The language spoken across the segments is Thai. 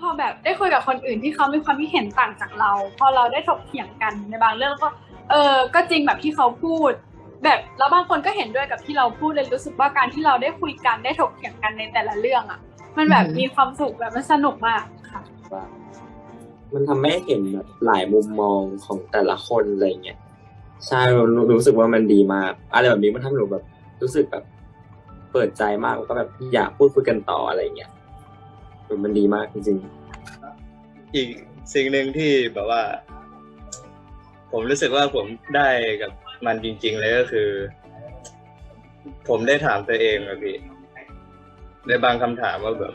พอแบบได้คุยกับคนอื่นที่เขามีความคิดเห็นต่างจากเรา พอเราได้ถกเถียงกันในบางเรื่องก็ เออก็จริงแบบที่เขาพูด แบบแล้วบางคนก็เห็นด้วยกับที่เราพูดเลยรู้สึกว่าการที่เราได้คุยกันได้ถกเถียงกันในแต่ละเรื่องอะ มันแบบอืมมีความสุขแบบมันสนุกมากค่ะว่ามันทำให้เห็นแบบหลายมุมมองของแต่ละคนอะไรเงี้ยใช่รู้รู้สึกว่ามันดีมากอะไรแบบนี้มันทำให้หนูแบบ รู้สึกแบบ เปิดใจมากแล้วก็แบบอยากพูดคุยกันต่ออะไรเงี้ย มันดีมากจริงๆ อีกสิ่งหนึ่งที่แบบว่า ผมรู้สึกว่าผมได้กับมันจริง ๆ เลยก็คือ ผมได้ถามตัวเองอะพี่ในบางคำถามว่าแบบ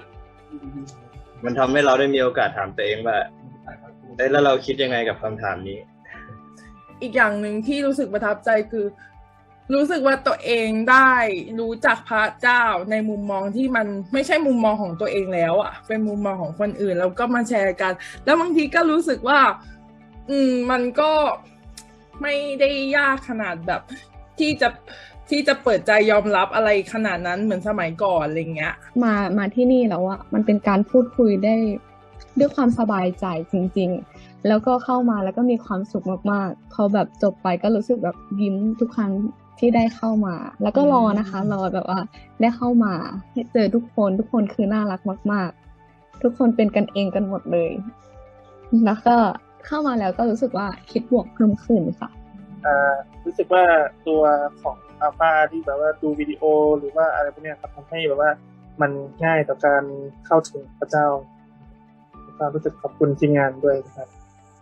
มันทำให้เราได้มีโอกาสถามตัวเองว่าเอ้ยแล้วเราคิดยังไงกับคำถามนี้ อีกอย่างหนึ่งที่รู้สึกประทับใจคือ รู้สึกว่าตัวเองได้รู้จักพระเจ้าในมุมมองที่มันไม่ใช่มุมมองของตัวเองแล้วอะ่ะเป็นมุมมองของคนอื่นแล้วก็มาแชร์กัน แล้วบางทีก็รู้สึกว่า อืม มันก็ไม่ได้ยากขนาดแบบ ที่จะที่จะเปิดใจยอมรับอะไรขนาดนั้นเหมือนสมัยก่อนอะไรเงี้ย มามาที่นี่แล้วอะมันเป็นการพูดคุยได้ด้วยความสบายใจจริง ๆ แล้วก็เข้ามาแล้วก็มีความสุขมากๆพอแบบจบไปก็รู้สึกแบบยิ้มทุกครั้งที่ได้เข้ามา แล้วก็รอนะคะ รอแบบว่าได้เข้ามาให้เจอทุกคนทุกคนคือน่ารักมาก ๆ ทุกคนเป็นกันเองกันหมดเลย แล้วก็เข้ามาแล้วก็รู้สึกว่าคิดบวกเพิ่มขึ้นค่ะอ่ารู้สึกว่าตัวของอัลฟาที่แบบว่าดูวิดีโอหรือว่าอะไรพวกเนี้ยครับทำให้แบบว่ามันง่ายต่อการเข้าถึงพระเจ้าก็รู้สึกขอบคุณทีมงานด้วยนะครับ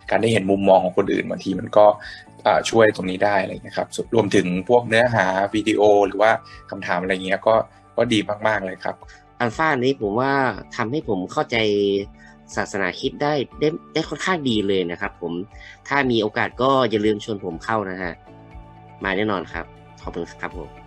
การได้เห็นมุมมองของคนอื่นบางทีมันก็ช่วยตรงนี้ได้อะไรเงี้ยครับรวมถึงพวกเนื้อหาวิดีโอหรือว่าคำถามอะไรเงี้ยก็ก็ดีมากๆเลยครับอัลฟานี้ผมว่าทำให้ผมเข้าใจศาสนาคิดได้ได้ได้ค่อนข้างดีเลยนะครับ ผมถ้ามีโอกาสก็อย่าลืมชวนผมเข้านะฮะมาแน่นอนครับขอบคุณครับผม